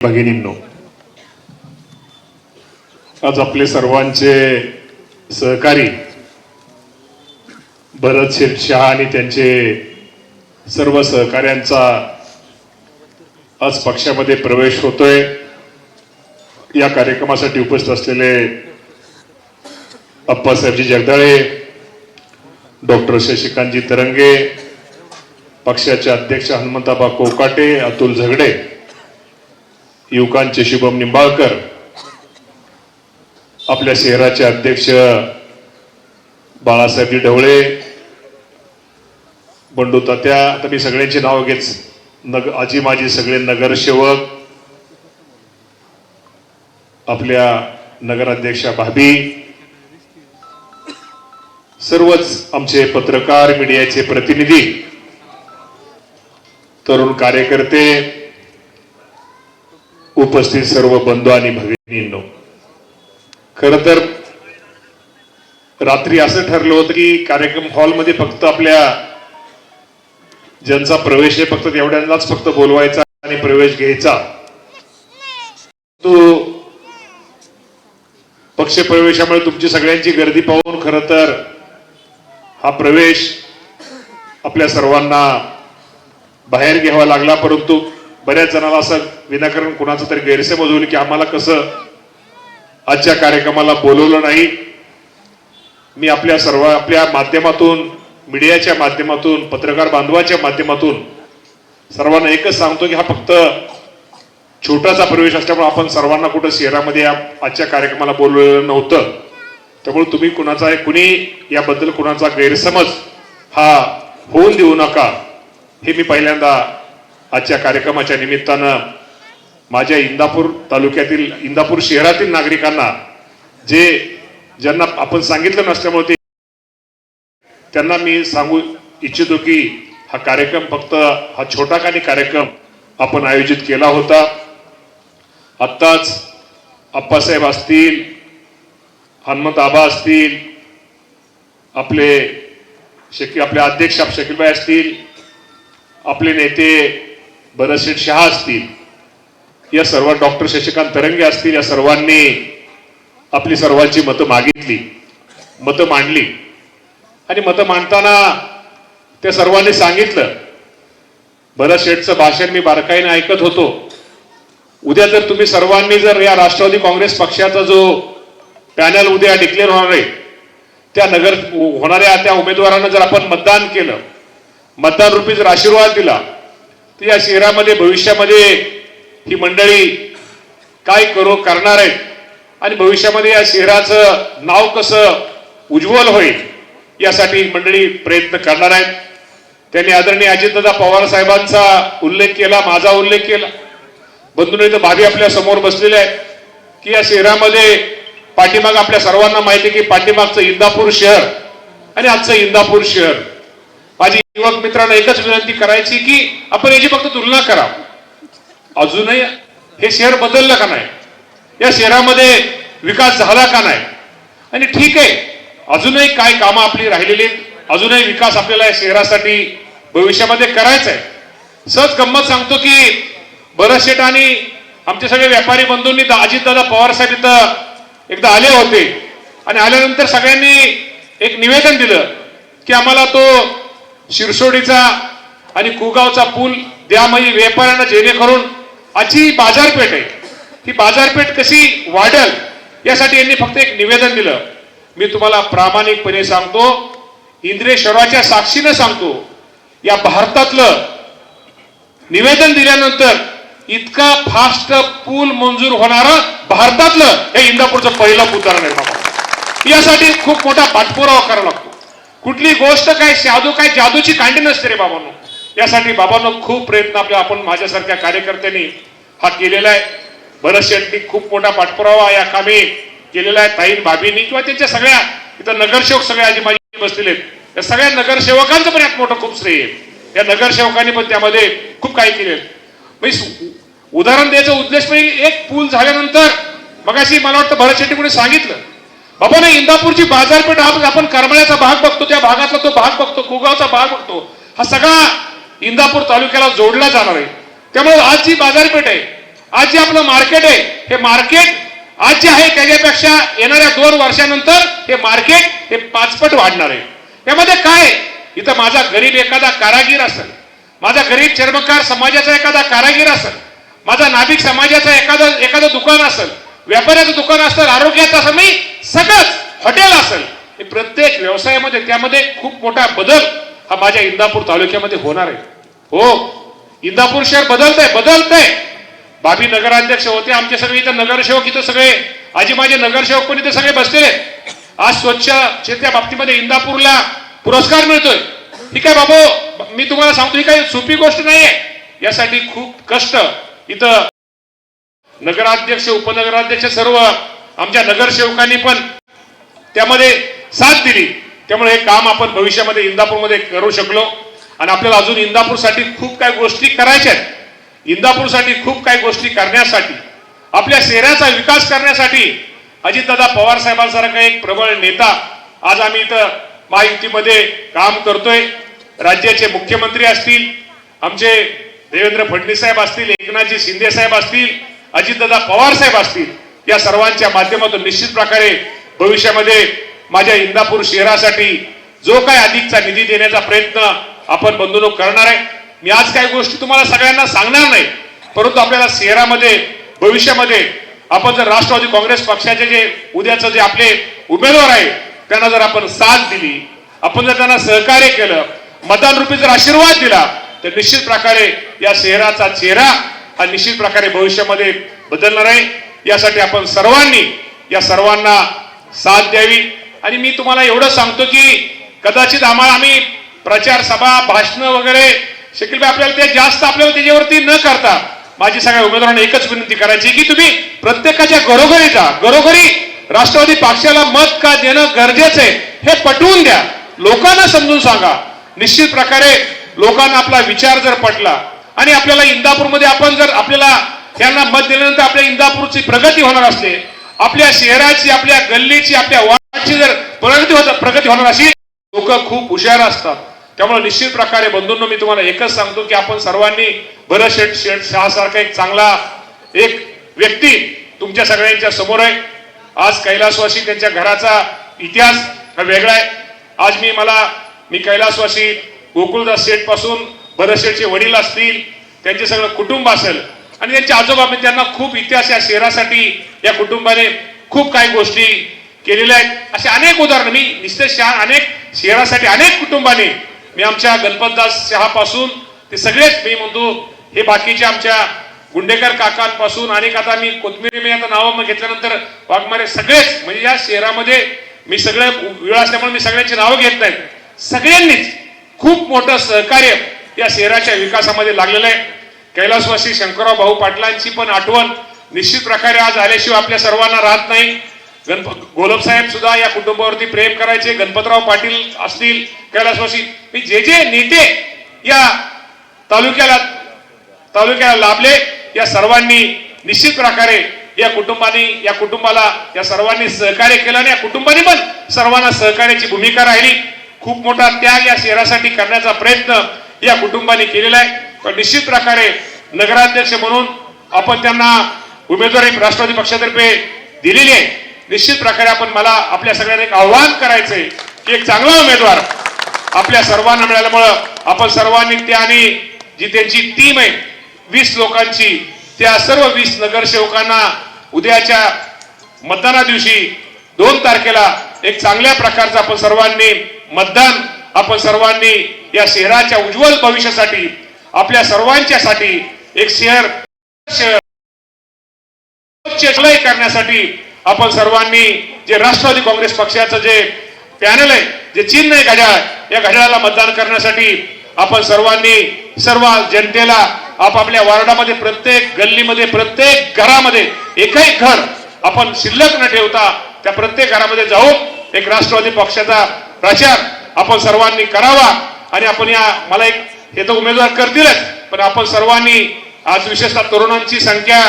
भगिनींनो आज आपले सर्वांचे सहकारी भरत शेठ शहा आणि त्यांचे सर्व सहकाऱ्यांचा आज पक्षामध्ये प्रवेश होतोय. या कार्यक्रमासाठी उपस्थित असलेले अप्पासाहेबजी जगदाळे डॉक्टर शशिकांतजी तरंगे पक्षाचे अध्यक्ष हनुमंताबा कोकाटे अतुल झगडे युवकांचे शुभम निंबाळकर आपल्या शहराचे अध्यक्ष बाळासाहेबजी ढवळे बंडू तात्या आता मी सगळ्यांची नाव घेच नग आजी माझी सगळे नगरसेवक आपल्या नगराध्यक्षा भाभी सर्वच आमचे पत्रकार मीडियाचे प्रतिनिधी तरुण कार्यकर्ते उपस्थित सर्व बंधू आणि भगिनींनो. खर तर रात्री असं ठरलं होतं की कार्यक्रम हॉलमध्ये फक्त आपल्या ज्यांचा प्रवेश आहे फक्त तेवढ्यांनाच फक्त बोलवायचा आणि प्रवेश घ्यायचा. तो पक्ष प्रवेशामुळे तुमची सगळ्यांची गर्दी पाहून खर तर हा प्रवेश आपल्या सर्वांना बाहेर घ्यावा लागला परंतु बऱ्याच जणाला असं विनाकारण कुणाचं तरी गैरसमज होईल की आम्हाला कसं आजच्या कार्यक्रमाला बोलवलं नाही. मी आपल्या सर्व आपल्या माध्यमातून मीडियाच्या माध्यमातून पत्रकार बांधवाच्या माध्यमातून सर्वांना एकच सांगतो की हा फक्त छोटासा प्रवेश असल्यामुळे आपण सर्वांना कुठं शहरामध्ये या आजच्या कार्यक्रमाला बोलवलेलं नव्हतं. त्यामुळे तुम्ही कुणाचा कुणी याबद्दल कुणाचा गैरसमज हा होऊन देऊ नका हे मी पहिल्यांदा आजच्या कार्यक्रमाच्या निमित्तानं माझ्या इंदापूर तालुक्यातील इंदापूर शहरातील नागरिकांना जे ज्यांना आपण सांगितलं नसल्यामुळे ते त्यांना मी सांगू इच्छितो की हा कार्यक्रम फक्त हा छोटा काही कार्यक्रम आपण आयोजित केला होता. आत्ताच अप्पासाहेब असतील हनुमंत आबा असतील आपले शेकी आपले अध्यक्ष शकीलबाई असतील आपले नेते भरतशेठ शहा असतील या सर्व डॉक्टर शशिकांत तरंगे असतील या सर्वांनी आपली सर्वांची मतं मागितली मतं मांडली. आणि मतं मांडताना त्या सर्वांनी सांगितलं भरत शेठचं भाषण मी बारकाईने ऐकत होतो. उद्या जर तुम्ही सर्वांनी जर या राष्ट्रवादी काँग्रेस पक्षाचा जो पॅनल उद्या डिक्लेअर होणार आहे त्या नगर होणाऱ्या त्या उमेदवारांना जर आपण मतदान केलं मतदान रूपी जर आशीर्वाद दिला तर या शहरामध्ये भविष्यामध्ये ही मंडळी काय करू करणार आहेत. आणि भविष्यामध्ये या शहराचं नाव कसं उज्ज्वल होईल यासाठी मंडळी प्रयत्न करणार आहेत. त्यांनी आदरणीय अजितदादा पवार साहेबांचा उल्लेख केला माझा उल्लेख केला. बंधून तर भाभी आपल्यासमोर बसलेले आहेत की या शहरामध्ये पाठीमाग आपल्या सर्वांना माहिती आहे की पाठीमागचं इंदापूर शहर आणि आजचं इंदापूर शहर युवक मित्रांना एकच विनंती करायची की आपण याची फक्त तुलना करा. अजूनही हे शहर बदललं का नाही? या शहरामध्ये विकास झाला का नाही? आणि ठीक आहे अजूनही काय कामं आपली राहिलेली अजूनही विकास आपल्याला या शहरासाठी भविष्यामध्ये करायचा आहे सहज गंमत सांगतो की भरत शेठ आणि आमचे सगळे व्यापारी बंधूंनी अजितदादा पवार साहेब इथं एकदा आले होते. आणि आल्यानंतर सगळ्यांनी एक निवेदन दिलं की आम्हाला तो शिरसोडीचा आणि कुगावचा पूल द्या व्यापाऱ्यांना जेणेकरून आजची बाजारपेठ आहे. ही बाजारपेठ कशी वाढेल यासाठी यांनी फक्त एक निवेदन दिलं. मी तुम्हाला प्रामाणिकपणे सांगतो इंद्रेश्वराच्या साक्षीनं सांगतो या भारतातलं निवेदन दिल्यानंतर इतका फास्ट पूल मंजूर होणार भारतातलं हे इंदापूरचं पहिलं उदाहरण आहे बाबा यासाठी खूप मोठा पाठपुरावा करावा लागतो. कुठली गोष्ट काय जादू काय जादूची कांडी नसते रे बाबांनो. यासाठी बाबांनो खूप प्रयत्न आपल्या आपण माझ्यासारख्या कार्यकर्त्यांनी हा केलेला आहे. भरत शेट्टी खूप मोठा पाठपुरावा या कामी केलेला आहे ताईन भाभींनी किंवा त्यांच्या सगळ्या इथं नगरसेवक सगळ्या आजी माझी बसलेले आहेत. या सगळ्या नगरसेवकांचं पण यात मोठं खूप श्रेय आहे. या नगरसेवकांनी पण त्यामध्ये खूप काही केले म्हणजे उदाहरण द्यायचा उद्देश म्हणजे एक पूल झाल्यानंतर मगाशी मला वाटतं भरत शेट्टी कोणी सांगितलं बाबा नाही इंदापूरची बाजारपेठ हा आपण करमळ्याचा भाग बघतो त्या भागातला तो भाग बघतो कुगावचा भाग बघतो. हा सगळा इंदापूर तालुक्याला जोडला जाणार आहे. त्यामुळे आज जी बाजारपेठ आहे आज जे आपलं मार्केट आहे हे मार्केट आज जे आहे त्याच्यापेक्षा येणाऱ्या दोन वर्षानंतर हे मार्केट हे पाचपट वाढणार आहे. यामध्ये काय इथं माझा गरीब एखादा कारागीर असेल माझा गरीब चर्मकार समाजाचा एखादा कारागीर असेल माझा नाभिक समाजाचा एखादा एखादं दुकान असेल व्यापाऱ्याचं दुकान असेल आरोग्याचं असं नाही सगळंच हॉटेल असेल. हे प्रत्येक व्यवसायामध्ये त्यामध्ये खूप मोठा बदल हा माझ्या इंदापूर तालुक्यामध्ये होणार आहे. हो इंदापूर शहर बदलतंय बदलतंय. बाबी नगराध्यक्ष होते आमचे सगळे इथं नगरसेवक इथं सगळे आजी माझे नगरसेवक पण इथे सगळे बसलेले आज स्वच्छतेच्या बाबतीमध्ये इंदापूरला पुरस्कार मिळतोय. ठीक आहे बाबू मी तुम्हाला सांगतो ही काही सोपी गोष्ट नाहीये. यासाठी खूप कष्ट इथं नगराध्यक्ष उपनगराध्यक्ष सर्व आमच्या नगरसेवकांनी पण त्यामध्ये साथ दिली. त्यामुळे हे काम आपण भविष्यामध्ये इंदापूरमध्ये करू शकलो. आणि आपल्याला अजून इंदापूरसाठी खूप काही गोष्टी करायच्या आहेत. इंदापूरसाठी खूप काही गोष्टी करण्यासाठी आपल्या शहराचा विकास करण्यासाठी अजितदादा पवार साहेबांसारखा एक प्रबळ नेता आज आम्ही इथं महायुतीमध्ये काम करतोय. राज्याचे मुख्यमंत्री असतील आमचे देवेंद्र फडणवीस साहेब असतील एकनाथजी शिंदे साहेब असतील अजितदादा पवार साहेब असतील या सर्वांच्या माध्यमातून निश्चित प्रकारे भविष्यामध्ये माझ्या इंदापूर शहरासाठी जो काय अधिकचा निधी देण्याचा प्रयत्न आपण बंधुनोक करणार आहे. मी आज काही गोष्टी तुम्हाला सगळ्यांना सांगणार नाही परंतु आपल्याला शहरामध्ये भविष्यामध्ये आपण जर राष्ट्रवादी काँग्रेस पक्षाचे जे उद्याचं जे आपले उमेदवार आहे त्यांना जर आपण साथ दिली आपण जर त्यांना सहकार्य केलं मतदान रूपी जर आशीर्वाद दिला तर निश्चित प्रकारे या शहराचा चेहरा हा निश्चित प्रकारे भविष्यामध्ये बदलणार आहे. यासाठी आपण सर्वांनी या सर्वांना साथ द्यावी. आणि मी तुम्हाला एवढं सांगतो की कदाचित आम्हाला आम्ही प्रचार सभा भाषण वगैरे शकील आपल्याला ते जास्त आपल्याला त्याच्यावरती न करता माझी सगळ्या उमेदवारांना एकच विनंती करायची की तुम्ही प्रत्येकाच्या घरोघरी जा. घरोघरी राष्ट्रवादी पक्षाला मत का देणं गरजेचं आहे हे पटवून द्या. लोकांना समजून सांगा. निश्चित प्रकारे लोकांना आपला विचार जर पटला आणि आपल्याला इंदापूरमध्ये आपण जर आपल्याला त्यांना मत दिल्यानंतर आपल्या इंदापूरची प्रगती होणार असते आपल्या शहराची आपल्या गल्लीची आपल्या वाडाची जर प्रगती होत प्रगती होणार असेल लोक खूप हुशार असतात. त्यामुळे निश्चित प्रकारे बंधूंनो मी तुम्हाला एकच सांगतो की आपण सर्वांनी भरत शेठ शेठ शहासारखा एक चांगला एक व्यक्ती तुमच्या सगळ्यांच्या समोर आहे. आज कैलासवासी त्यांच्या घराचा इतिहास हा वेगळा आहे. आज मी मला मी कैलासवासी गोकुळदास शेठपासून भरत वडील असतील त्यांचे सगळं कुटुंब असेल आणि त्यांचे आजोबा मी त्यांना खूप इतिहास या शहरासाठी या कुटुंबाने खूप काही गोष्टी केलेल्या आहेत. असे अनेक उदाहरण मी निश्चित शहा अनेक शहरासाठी अनेक कुटुंबाने मी आमच्या गणपतदास शहापासून ते सगळेच मी म्हणतो हे बाकीचे आमच्या गुंडेकर काकांपासून अनेक आता मी कोथमिरी मी आता नावं घेतल्यानंतर वाघमारे सगळेच म्हणजे या शहरामध्ये मी सगळे वेळ असल्यामुळे मी सगळ्यांची नावं घेत नाही. सगळ्यांनीच खूप मोठं सहकार्य या शहराच्या विकासामध्ये लागलेलं आहे. कैलासवासी शंकरराव भाऊ पाटलांची पण आठवण निश्चित प्रकारे आज आल्याशिवाय आपल्या सर्वांना राहत नाही. गणप गोलब साहेब सुद्धा या कुटुंबावरती प्रेम करायचे गणपतराव पाटील असतील कैलासवासी. मी जे जे नेते या तालुक्याला तालुक्याला लाभले या सर्वांनी निश्चित प्रकारे या कुटुंबाने या कुटुंबाला या सर्वांनी सहकार्य केलं आणि या कुटुंबाने पण सर्वांना सहकार्याची भूमिका राहिली. खूप मोठा त्याग या शहरासाठी करण्याचा प्रयत्न या कुटुंबाने केलेला आहे. पण निश्चित प्रकारे नगराध्यक्ष म्हणून आपण त्यांना उमेदवारी राष्ट्रवादी पक्षातर्फे दिलेली आहे. निश्चित प्रकारे आपण मला आपल्या सगळ्यांना एक आव्हान करायचंय की एक चांगला उमेदवार आपल्या सर्वांना मिळाल्यामुळं आपण सर्वांनी त्या आणि जी त्यांची टीम आहे वीस लोकांची त्या सर्व वीस नगरसेवकांना उद्याच्या मतदाना दिवशी दोन तारखेला एक चांगल्या प्रकारचं आपण सर्वांनी मतदान आपण सर्वांनी या शहराच्या उज्ज्वल भविष्यासाठी आपल्या सर्वांच्यासाठी एक शहर शहर करण्यासाठी आपण सर्वांनी जे राष्ट्रवादी काँग्रेस पक्षाचं जे पॅनल आहे जे चिन्ह आहे घड्याळ या घड्याळाला मतदान करण्यासाठी आपण सर्वांनी सर्व जनतेला आपापल्या वार्डामध्ये प्रत्येक गल्लीमध्ये प्रत्येक घरामध्ये एकही घर आपण शिल्लक न ठेवता त्या प्रत्येक घरामध्ये जाऊन एक राष्ट्रवादी पक्षाचा प्रचार आपण सर्वांनी करावा आणि आपण या मला एक हे तर उमेदवार करतीलच पण आपण सर्वांनी आज विशेषतः तरुणांची संख्या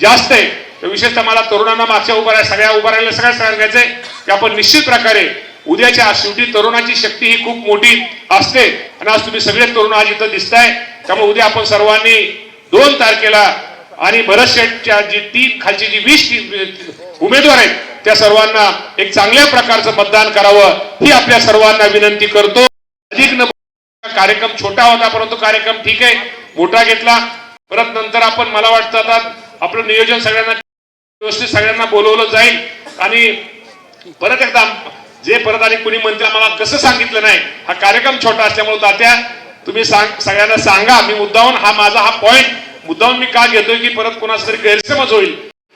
जास्त आहे तर विशेषतः मला तरुणांना मागच्या उभा राहा सगळ्या उभा राहिल्या सगळ्या सांगायचंय की आपण निश्चित प्रकारे उद्याच्या शेवटी तरुणाची शक्ती ही खूप मोठी असते. आणि आज तुम्ही सगळे तरुण आज इथं दिसताय. त्यामुळे उद्या आपण सर्वांनी दोन तारखेला आणि भरत शेठच्या जी तीन खालची जी वीस उमेदवार आहेत त्या सर्वांना एक चांगल्या प्रकारचं मतदान करावं ही आपल्या सर्वांना विनंती करतो. अधिक न कार्यक्रम छोटा होता परंतु कार्यक्रम ठीक आहे. मोठा घेतला. परत नंतर आपण मला वाटतं आता आपलं नियोजन सगळ्यांना व्यवस्थित सगळ्यांना बोलवलं जाईल. आणि परत एकदा जे परत आणि कुणी म्हणते आम्हाला कसं सांगितलं नाही हा कार्यक्रम छोटा असल्यामुळे तात्या तुम्ही सांग सगळ्यांना सांगा. मी मुद्दाहून हा माझा हा पॉईंट मुद्दाहून मी का घेतोय की परत कोणाचा तरी गैरसमज होईल.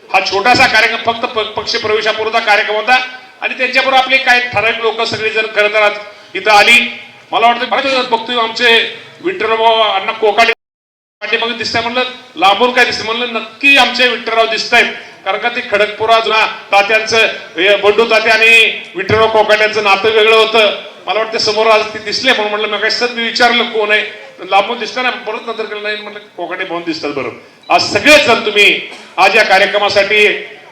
हा छोटासा कार्यक्रम फक्त पक्ष प्रवेशापुरता कार्यक्रम होता. आणि त्यांच्याबरोबर आपले काही ठराविक लोक सगळे जण खरं तर इथं आली. मला वाटतं बघतोय आमचे विठ्ठलराव अण्णा कोकाटे पाठीमागे दिसतंय म्हणलं लांबून काय दिसतंय म्हणलं नक्की आमचे विठ्ठलराव दिसत आहेत कारण का ते खडकपुरा जुना तात्यांचं बंडू तात्या आणि विठ्ठलराव कोकाट्यांचं नातं वेगळं होतं. मला वाटतं समोर आज ते दिसले म्हणून म्हटलं मग सर मी विचारलं कोण आहे? लांबून दिसताना परत नंतर केलं नाही म्हटलं कोकणी म्हणून दिसतात बरोबर आज सगळेच जण तुम्ही आज या कार्यक्रमासाठी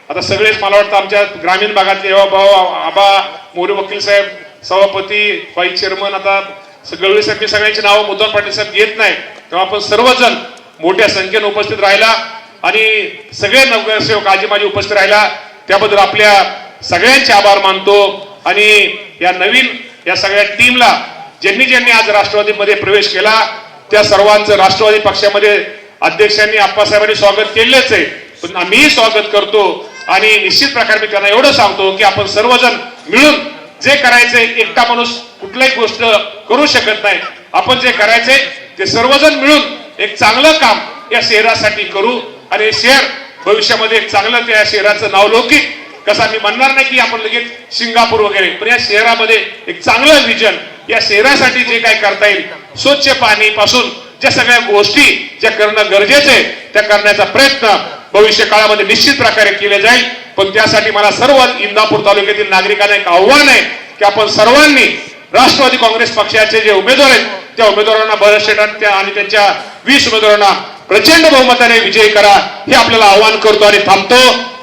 आता सगळेच मला वाटतं आमच्या ग्रामीण भागातले एवा भाऊ आबा मोरे वकील साहेब सभापती व्हाईस चेअरमन आता गवळी साहेब मी सगळ्यांची नावं मुद्दाम पाटील साहेब घेत नाही. तेव्हा आपण सर्वजण मोठ्या संख्येने उपस्थित राहिला आणि सगळे नगरसेवक आजी माझी उपस्थित राहिला. त्याबद्दल आपल्या सगळ्यांचे आभार मानतो आणि या नवीन या सगळ्या टीमला ज्यांनी ज्यांनी आज राष्ट्रवादीमध्ये प्रवेश केला त्या सर्वांचं राष्ट्रवादी पक्षामध्ये अध्यक्षांनी आप्पासाहेबांनी स्वागत केलेच आहे. पण आम्हीही स्वागत करतो आणि निश्चित प्रकारे मी त्यांना एवढं सांगतो की आपण सर्वजण मिळून जे करायचंय एकटा माणूस कुठल्याही गोष्ट करू शकत नाही. आपण जे करायचंय ते सर्वजण मिळून एक चांगलं काम या शहरासाठी करू. आणि हे शहर भविष्यामध्ये एक चांगलं त्या शहराचं नाव तसा मी म्हणणार नाही की आपण लगेच सिंगापूर वगैरे पण या शहरामध्ये एक चांगलं विजन या शहरासाठी जे काय करता येईल स्वच्छ पाणी पासून ज्या सगळ्या गोष्टी ज्या करणं गरजेचं आहे त्या करण्याचा प्रयत्न भविष्य काळामध्ये निश्चित प्रकारे केले जाईल. पण त्यासाठी मला सर्व इंदापूर तालुक्यातील नागरिकांना एक आव्हान आहे की आपण सर्वांनी राष्ट्रवादी काँग्रेस पक्षाचे जे उमेदवार आहेत त्या उमेदवारांना बरं आणि त्यांच्या वीस उमेदवारांना प्रचंड बहुमताने विजयी करा हे आपल्याला आव्हान करतो आणि थांबतो.